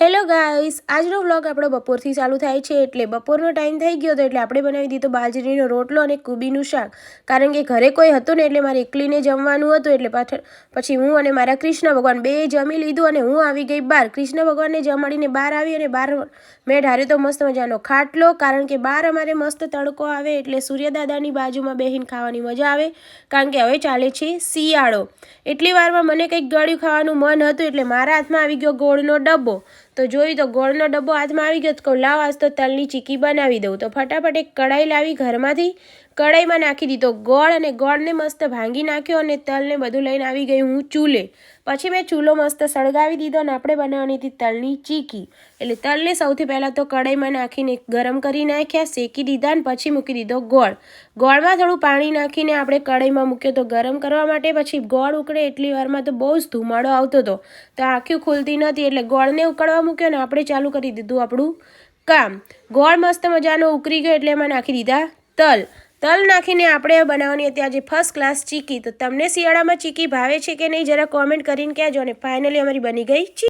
Hello guys આજનો vlog આપણો બપોરથી ચાલુ થાય છે એટલે બપોરનો ટાઈમ થઈ ગયો હતો એટલે આપણે બનાવી દીધો બાજરીનો રોટલો અને કુબીનું શાક. કારણ કે ઘરે કોઈ હતું ને એટલે મારે એકલીને જમવાનું હતું એટલે પાછળ પછી હું અને મારા કૃષ્ણ ભગવાન બે જમી લીધું અને હું આવી ગઈ બહાર કૃષ્ણ ભગવાનને જમાડીને બહાર આવી અને બહાર મેં ઢાર્યો તો મસ્ત મજાનો ખાટલો, કારણ કે બહાર અમારે મસ્ત તડકો આવે એટલે સૂર્યદાદાની બાજુમાં બેહીને ખાવાની મજા આવે. કારણ કે હવે ચાલે છે શિયાળો. એટલી વારમાં મને કંઈક ગળ્યું ખાવાનું મન હતું એટલે મારા હાથમાં આવી ગયો ગોળનો ડબ્બો. તો જોઈ તો ગોળનો ડબ્બો હાથમાં આવી ગયો તો કહું, લાવ આજ તો તલની ચીકી બનાવી દઉં. તો ફટાફટ એક કઢાઈ લાવી ઘરમાંથી, કઢાઈમાં નાખી દીધો ગોળ અને ગોળને મસ્ત ભાંગી નાખ્યો અને તલને બધું લઈને આવી ગઈ હું ચૂલે. પછી મેં ચૂલો મસ્ત સળગાવી દીધો અને આપણે બનાવવાની હતી તલની ચીકી. એટલે તલને સૌથી પહેલાં તો કઢાઈમાં નાખીને ગરમ કરી નાખ્યા, શેકી દીધા અને પછી મૂકી દીધો ગોળ. ગોળમાં થોડું પાણી નાખીને આપણે કઢાઈમાં મૂક્યો તો ગરમ કરવા માટે પછી ગોળ ઉકળે, એટલી વારમાં તો બહુ જ ધુમાડો આવતો હતો. તો આખી ખુલતી નથી એટલે ગોળને ઉકળવા મૂક્યો ને આપણે ચાલુ કરી દીધું આપણું કામ. ગોળ મસ્ત મજાનો ઉકરી ગયો એટલે એમાં નાખી દીધા તલ. તલ નાખીને આપણે બનાવવાની હતી. આજે ફર્સ્ટ ક્લાસ ચીકી. તો તમને શિયાળામાં ચીકી ભાવે છે કે નહીં, જરા કોમેન્ટ કરીને કહેજો અને ફાઇનલી અમારી બની ગઈ ચી